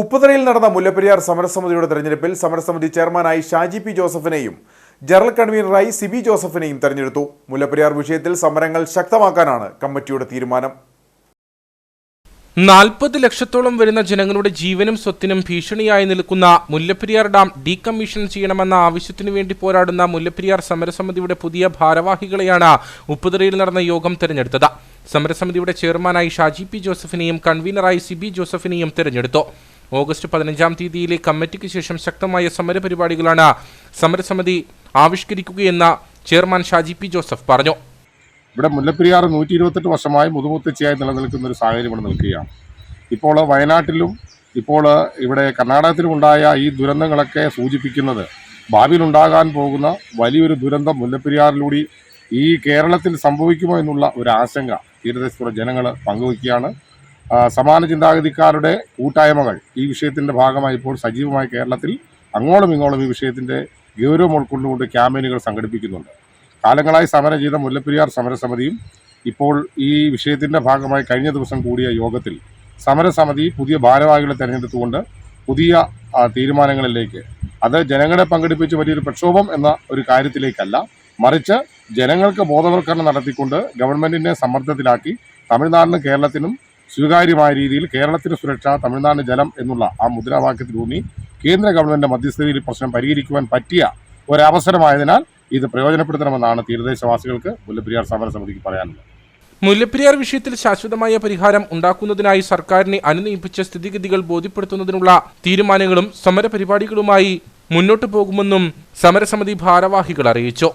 ഉപ്പുതറയിൽ നടന്ന മുല്ലപ്പെരിയാർ സമരസമിതിയുടെ തെരഞ്ഞെടുപ്പിൽ സമരസമിതി ചെയർമാനായി ഷാജി പി ജോസഫിനെയും ജനറൽ കൺവീനറായി സിബി ജോസഫിനെയും തെരഞ്ഞെടുത്തു. മുല്ലപ്പെരിയാർ വിഷയത്തിൽ സമരങ്ങൾ ശക്തമാക്കാനാണ് കമ്മിറ്റിയുടെ തീരുമാനം. നാൽപ്പത് ലക്ഷത്തോളം വരുന്ന ജനങ്ങളുടെ ജീവനും സ്വത്തിനും ഭീഷണിയായി നിൽക്കുന്ന മുല്ലപ്പെരിയാർ ഡാം ഡീകമ്മീഷൻ ചെയ്യണമെന്ന ആവശ്യത്തിനു വേണ്ടി പോരാടുന്ന മുല്ലപ്പെരിയാർ സമരസമിതിയുടെ പുതിയ ഭാരവാഹികളെയാണ് ഉപ്പുതറയിൽ നടന്ന യോഗം തെരഞ്ഞെടുത്തത്. സമരസമിതിയുടെ ചെയർമാനായി ഷാജി പി ജോസഫിനെയും കൺവീനറായി സിബി ജോസഫിനെയും തെരഞ്ഞെടുത്തു. ഓഗസ്റ്റ് പതിനഞ്ചാം തീയതിയിലെ കമ്മിറ്റിക്ക് ശേഷം ശക്തമായ സമരപരിപാടികളാണ് സമരസമിതി ആവിഷ്കരിക്കുകയെന്ന് ചെയർമാൻ ഷാജി പി ജോസഫ് പറഞ്ഞു. ഇവിടെ മുല്ലപ്പെരിയാർ നൂറ്റി ഇരുപത്തെട്ട് വർഷമായി മുതുമുത്തച്ഛയായി നിലനിൽക്കുന്ന ഒരു സാഹചര്യം ഇവിടെ നിൽക്കുകയാണ്. ഇപ്പോൾ വയനാട്ടിലും ഇപ്പോൾ ഇവിടെ കർണാടകത്തിലും ഉണ്ടായ ഈ ദുരന്തങ്ങളൊക്കെ സൂചിപ്പിക്കുന്നത് ഭാവിയിൽ ഉണ്ടാകാൻ പോകുന്ന വലിയൊരു ദുരന്തം മുല്ലപ്പെരിയാറിലൂടെ ഈ കേരളത്തിൽ സംഭവിക്കുമോ എന്നുള്ള ഒരു ആശങ്ക തീരദേശത്തുള്ള ജനങ്ങൾ പങ്കുവയ്ക്കുകയാണ്. സമാന ചിന്താഗതിക്കാരുടെ കൂട്ടായ്മകൾ ഈ വിഷയത്തിന്റെ ഭാഗമായി ഇപ്പോൾ സജീവമായി കേരളത്തിൽ അങ്ങോളം ഇങ്ങോളം ഈ വിഷയത്തിന്റെ ഗൗരവം ഉൾക്കൊണ്ടുകൊണ്ട് ക്യാമ്പയിനുകൾ സംഘടിപ്പിക്കുന്നുണ്ട്. കാലങ്ങളായി സമരം ചെയ്ത മുല്ലപ്പെരിയാർ സമരസമിതിയും ഇപ്പോൾ ഈ വിഷയത്തിന്റെ ഭാഗമായി കഴിഞ്ഞ ദിവസം കൂടിയ യോഗത്തിൽ സമരസമിതി പുതിയ ഭാരവാഹികളെ തിരഞ്ഞെടുത്തുകൊണ്ട് പുതിയ തീരുമാനങ്ങളിലേക്ക് അത് ജനങ്ങളെ പങ്കെടുപ്പിച്ച് വലിയൊരു പ്രക്ഷോഭം എന്ന ഒരു കാര്യത്തിലേക്കല്ല മറിച്ച് ജനങ്ങൾക്ക് ബോധവൽക്കരണം നടത്തിക്കൊണ്ട് ഗവൺമെന്റിനെ സമ്മർദ്ദത്തിലാക്കി തമിഴ്നാടിനും കേരളത്തിനും സ്വീകാര്യമായ രീതിയിൽ കേരളത്തിന് സുരക്ഷ തമിഴ്നാടിന് ജലം എന്നുള്ള ആ മുദ്രാവാക്യത്തിലൂന്നി കേന്ദ്ര ഗവൺമെന്റ് മധ്യസ്ഥതയിൽ പ്രശ്നം പരിഹരിക്കുവാൻ പറ്റിയ ഒരവസരമായതിനാൽ ഇത് പ്രയോജനപ്പെടുത്തണമെന്നാണ് തീരദേശവാസികൾക്ക് മുല്ലപ്പെരിയാർ സമരസമിതിക്ക് പറയാനുള്ളത്. മുല്ലപ്പെരിയാർ വിഷയത്തിൽ ശാശ്വതമായ പരിഹാരം ഉണ്ടാക്കുന്നതിനായി സർക്കാരിനെ അനുനയിപ്പിച്ച സ്ഥിതിഗതികൾ ബോധ്യപ്പെടുത്തുന്നതിനുള്ള തീരുമാനങ്ങളും സമരപരിപാടികളുമായി മുന്നോട്ടു പോകുമെന്നും സമരസമിതി ഭാരവാഹികൾ അറിയിച്ചു.